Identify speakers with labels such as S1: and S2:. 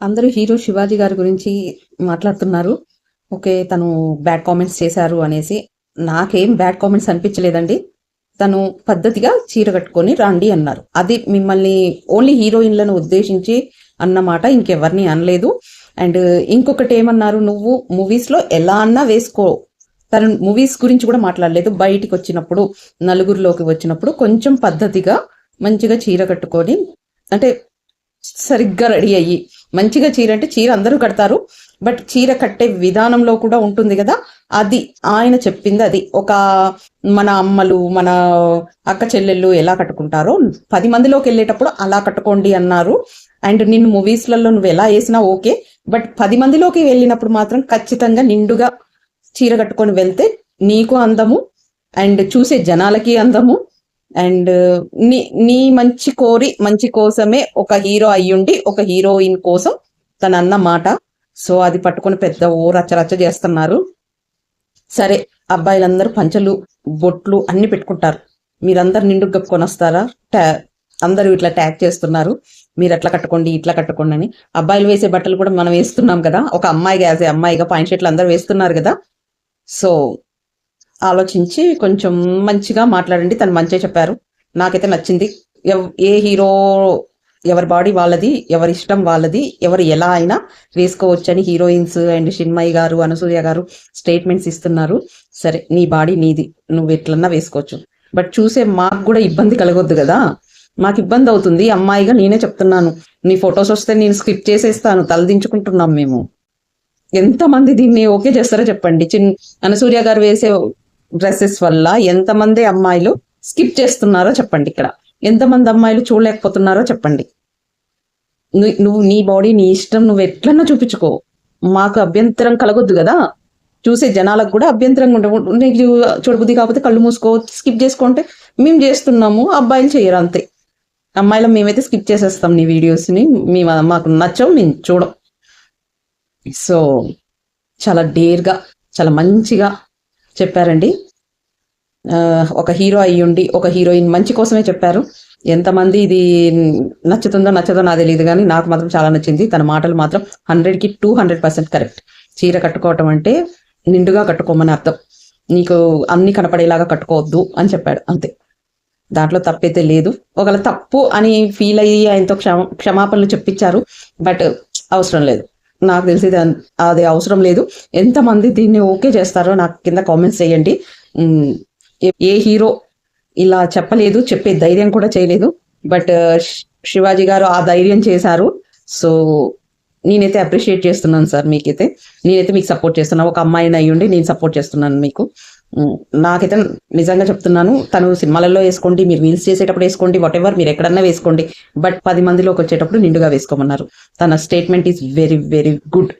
S1: అందరూ హీరో శివాజీ గారి గురించి మాట్లాడుతున్నారు. ఓకే తను బ్యాడ్ కామెంట్స్ చేశారు అనేసి. నాకేం బ్యాడ్ కామెంట్స్ అనిపించలేదండి. తను పద్ధతిగా చీర కట్టుకొని రండి అన్నారు. అది మిమ్మల్ని ఓన్లీ హీరోయిన్లను ఉద్దేశించి అన్నమాట ఇంకెవరిని అనలేదు. అండ్ ఇంకొకటి ఏమన్నారు నువ్వు? మూవీస్లో ఎలా అన్నా వేసుకో. తను మూవీస్ గురించి కూడా మాట్లాడలేదు. బయటికి వచ్చినప్పుడు నలుగురిలోకి వచ్చినప్పుడు కొంచెం పద్ధతిగా మంచిగా చీర కట్టుకొని అంటే సరిగ్గా రెడీ అయ్యి మంచిగా చీర అంటే చీర అందరూ కడతారు బట్ చీర కట్టే విధానంలో కూడా ఉంటుంది కదా అది ఆయన చెప్పింది అది. ఒక మన అమ్మలు మన అక్క చెల్లెళ్ళు ఎలా కట్టుకుంటారో పది మందిలోకి వెళ్ళేటప్పుడు అలా కట్టుకోండి అన్నారు. అండ్ నిన్ను మూవీస్లలో నువ్వు ఎలా వేసినా ఓకే బట్ పది మందిలోకి వెళ్ళినప్పుడు మాత్రం ఖచ్చితంగా నిండుగా చీర కట్టుకొని వెళ్తే నీకు అందము అండ్ చూసే జనాలకి అందము అండ్ నీ నీ మంచి కోరి మంచి కోసమే ఒక హీరో అయ్యుండి ఒక హీరోయిన్ కోసం తన అన్న మాట. సో అది పట్టుకొని పెద్ద ఓ రచ్చ రచ్చ చేస్తున్నారు. సరే అబ్బాయిలందరూ పంచలు బొట్లు అన్ని పెట్టుకుంటారు. మీరందరు నిండు కప్పుకొని వస్తారా? ట్యా అందరూ ఇట్లా ట్యాగ్ చేస్తున్నారు. మీరు అట్లా కట్టుకోండి ఇట్లా కట్టుకోండి అని. అబ్బాయిలు వేసే బట్టలు కూడా మనం వేస్తున్నాం కదా. ఒక అమ్మాయిగా యాజ్ అమ్మాయిగా పాయింట్ షర్ట్లు అందరూ వేస్తున్నారు కదా. సో ఆలోచించి కొంచెం మంచిగా మాట్లాడండి. తను మంచిగా చెప్పారు. నాకైతే నచ్చింది. ఎవ్- ఏ హీరో ఎవరి బాడీ వాళ్ళది ఎవరి ఇష్టం వాళ్ళది ఎవరు ఎలా అయినా వేసుకోవచ్చని హీరోయిన్స్ అండ్ షిన్మయి గారు అనసూయ గారు స్టేట్మెంట్స్ ఇస్తున్నారు. సరే నీ బాడీ నీది. నువ్వు ఎట్లన్నా వేసుకోవచ్చు. బట్ చూసే మాకు కూడా ఇబ్బంది కలగొద్దు కదా. మాకు ఇబ్బంది అవుతుంది. అమ్మాయిగా నేనే చెప్తున్నాను. నీ ఫొటోస్ వస్తే నేను స్కిప్ చేసేస్తాను. తలదించుకుంటున్నాం మేము. ఎంతమంది దీన్ని ఓకే చేస్తారో చెప్పండి. చిన్ అనసూర్య గారు వేసే డ్రెస్సెస్ వల్ల ఎంతమంది అమ్మాయిలు స్కిప్ చేస్తున్నారో చెప్పండి ఇక్కడ. ఎంతమంది అమ్మాయిలు చూడలేకపోతున్నారో చెప్పండి. నువ్వు నీ బాడీ నీ ఇష్టం నువ్వు ఎట్లన్నా చూపించుకో. మాకు అభ్యంతరం కలగొద్దు కదా. చూసే జనాలకు కూడా అభ్యంతరంగా ఉండవు నీకు చూడబుద్ధి కాకపోతే కళ్ళు మూసుకో స్కిప్ చేసుకుంటే మేము చేస్తున్నాము అబ్బాయిలు చేయరు అంతే. అమ్మాయిలు మేమైతే స్కిప్ చేసేస్తాం నీ వీడియోస్ని మేము మాకు నచ్చవు మేము చూడం. సో చాలా డేర్గా చాలా మంచిగా చెప్పారండి. ఒక హీరో అయ్యుండి ఒక హీరోయిన్ మంచి కోసమే చెప్పారు. ఎంతమంది ఇది నచ్చుతుందో నచ్చదో నాకు తెలియదు కానీ నాకు మాత్రం చాలా నచ్చింది. తన మాటలు మాత్రం హండ్రెడ్కి టూ హండ్రెడ్ పర్సెంట్ కరెక్ట్. చీర కట్టుకోవటం అంటే నిండుగా కట్టుకోమని అర్థం. నీకు అన్ని కనపడేలాగా కట్టుకోవద్దు అని చెప్పాడు అంతే. దాంట్లో తప్పైతే లేదు. ఒకవేళ తప్పు అని ఫీల్ అయ్యి ఆయనతో క్షమ క్షమాపణలు చెప్పించారు బట్ అవసరం లేదు. నాకు తెలిసి అది అవసరం లేదు. ఎంతమంది దీన్ని ఓకే చేస్తారో నాకు కింద కామెంట్స్ చేయండి. ఏ- ఏ హీరో ఇలా చెప్పలేదు చెప్పే ధైర్యం కూడా చేయలేదు. బట్ శివాజీ గారు ఆ ధైర్యం చేశారు. సో నేనైతే అప్రిషియేట్ చేస్తున్నాను సార్ మీకైతే. నేనైతే మీకు సపోర్ట్ చేస్తున్నాను ఒక అమ్మాయిని అయ్యుండి నేను సపోర్ట్ చేస్తున్నాను మీకు. నాకైతే నిజంగా చెప్తున్నాను తను సినిమాలలో వేసుకోండి మీరు రీల్స్ చేసేటప్పుడు వేసుకోండి వాట్ ఎవర్ మీరు ఎక్కడన్నా వేసుకోండి బట్ పది మందిలోకి వచ్చేటప్పుడు నిండుగా వేసుకోమన్నారు. తన statement is very very good